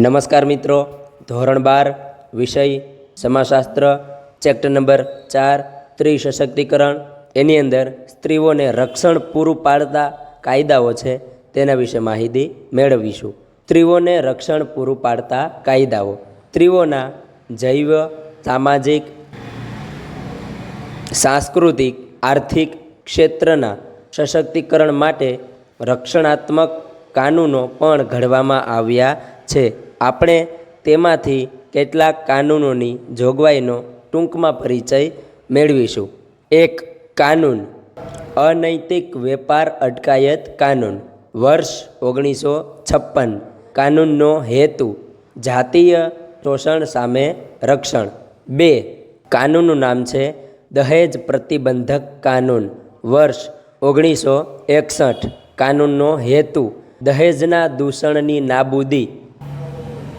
નમસ્કાર મિત્રો. ધોરણ બાર, વિષય, સમાજશાસ્ત્ર, ચેપ્ટર નંબર ચાર સ્ત્રી સશક્તિકરણ એની અંદર સ્ત્રીઓને રક્ષણ પૂરું પાડતા કાયદાઓ છે, તેના વિશે માહિતી મેળવીશું. સ્ત્રીઓને રક્ષણ પૂરું પાડતા કાયદાઓ. સ્ત્રીઓના જૈવ, સામાજિક, સાંસ્કૃતિક, આર્થિક ક્ષેત્રના સશક્તિકરણ માટે રક્ષણાત્મક કાનૂનો પણ ઘડવામાં આવ્યા છે. આપણે તેમાંથી કેટલાક કાનૂનોની જોગવાઈનો ટૂંકમાં પરિચય મેળવીશું. એક કાનૂન. અનૈતિક વેપાર અટકાયત કાનૂન. વર્ષ ઓગણીસો છપ્પન. કાનૂનનો હેતુ જાતીય શોષણ સામે રક્ષણ. બે, કાનૂનનું નામ છે દહેજ પ્રતિબંધક કાનૂન. વર્ષ ઓગણીસો એકસઠ. કાનૂનનો હેતુ દહેજના દૂષણની નાબૂદી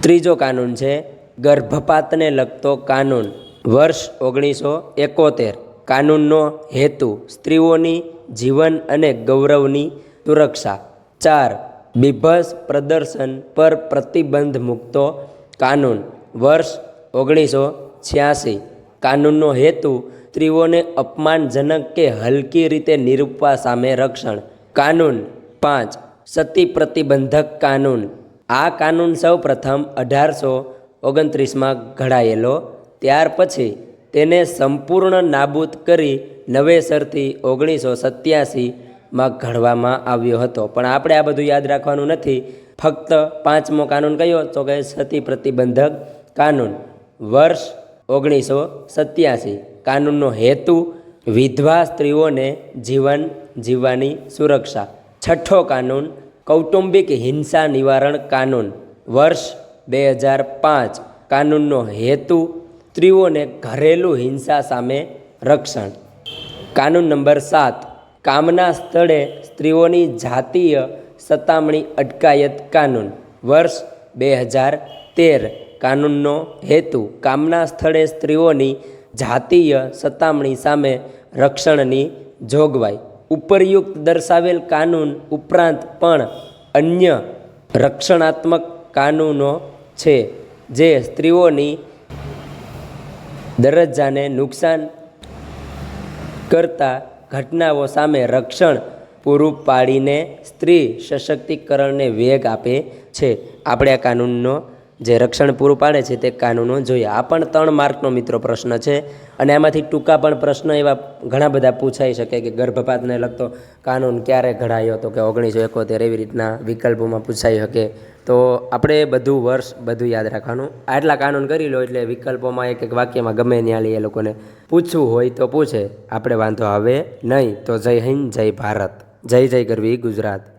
ત્રીજો કાનૂન છે, ગર્ભપાતને લગતો કાનૂન, વર્ષ ઓગણીસો એકોતેર. કાનૂનનો હેતુ સ્ત્રીઓની જીવન અને ગૌરવની સુરક્ષા. ચાર બીભસ પ્રદર્શન પર પ્રતિબંધ મૂકતો કાનૂન, વર્ષ ઓગણીસો છ્યાસી. કાનૂનનો હેતુ સ્ત્રીઓને અપમાનજનક કે હલકી રીતે નિરૂપવા સામે રક્ષણ. કાનૂન પાંચ, સતી પ્રતિબંધક કાનૂન. આ કાનૂન સૌ પ્રથમ અઢારસો ઓગણત્રીસમાં ઘડાયેલો. ત્યાર પછી તેને સંપૂર્ણ નાબૂદ કરી નવેસરથી ઓગણીસો સત્યાસીમાં ઘડવામાં આવ્યો હતો. પણ આપણે આ બધું યાદ રાખવાનું નથી. ફક્ત પાંચમો કાનૂન કયો? તો કે સતી પ્રતિબંધક કાનૂન. વર્ષ ઓગણીસો સત્યાસી. કાનૂનનો હેતુ વિધવા સ્ત્રીઓને જીવન જીવવાની સુરક્ષા. છઠ્ઠો કાનૂન કૌટુંબિક હિંસા નિવારણ કાનૂન વર્ષ બે હજાર પાંચ કાનૂનનો હેતુ સ્ત્રીઓને ઘરેલું હિંસા સામે રક્ષણ. કાનૂન નંબર સાત, કામના સ્થળે સ્ત્રીઓની જાતીય સતામણી અટકાયત કાનૂન વર્ષ બે હજાર તેર. કાનૂનનો હેતુ કામના સ્થળે સ્ત્રીઓની જાતીય સતામણી સામે રક્ષણની જોગવાઈ. ઉપરયુક્ત દર્શાવેલ કાનૂન ઉપરાંત પણ અન્ય રક્ષણાત્મક કાનૂનો છે જે સ્ત્રીઓની દરજ્જાને નુકસાન કરતા ઘટનાઓ સામે રક્ષણ પૂરું પાડીને સ્ત્રી સશક્તિકરણને વેગ આપે છે. આપણે આ કાનૂનનો જે રક્ષણ પૂરું પાડે છે તે કાનૂનો જોઈએ. આ પણ ત્રણ માર્કનો મિત્રો પ્રશ્ન છે અને આમાંથી ટૂંકા પણ પ્રશ્ન એવા ઘણા બધા પૂછાઈ શકે કે ગર્ભપાતને લગતો કાનૂન ક્યારે ઘડાયો હતો કે ઓગણીસો એકોતેર એવી રીતના વિકલ્પોમાં પૂછાઈ શકે. તો આપણે બધું વર્ષ બધું યાદ રાખવાનું. આટલા કાનૂન કરી લો એટલે વિકલ્પોમાં એક એક વાક્યમાં ગમે ત્યાં એ લોકોને પૂછવું હોય તો પૂછે. આપણે વાંધો આવે નહીં. તો જય હિન્દ, જય ભારત. જય જય ગરવી ગુજરાત.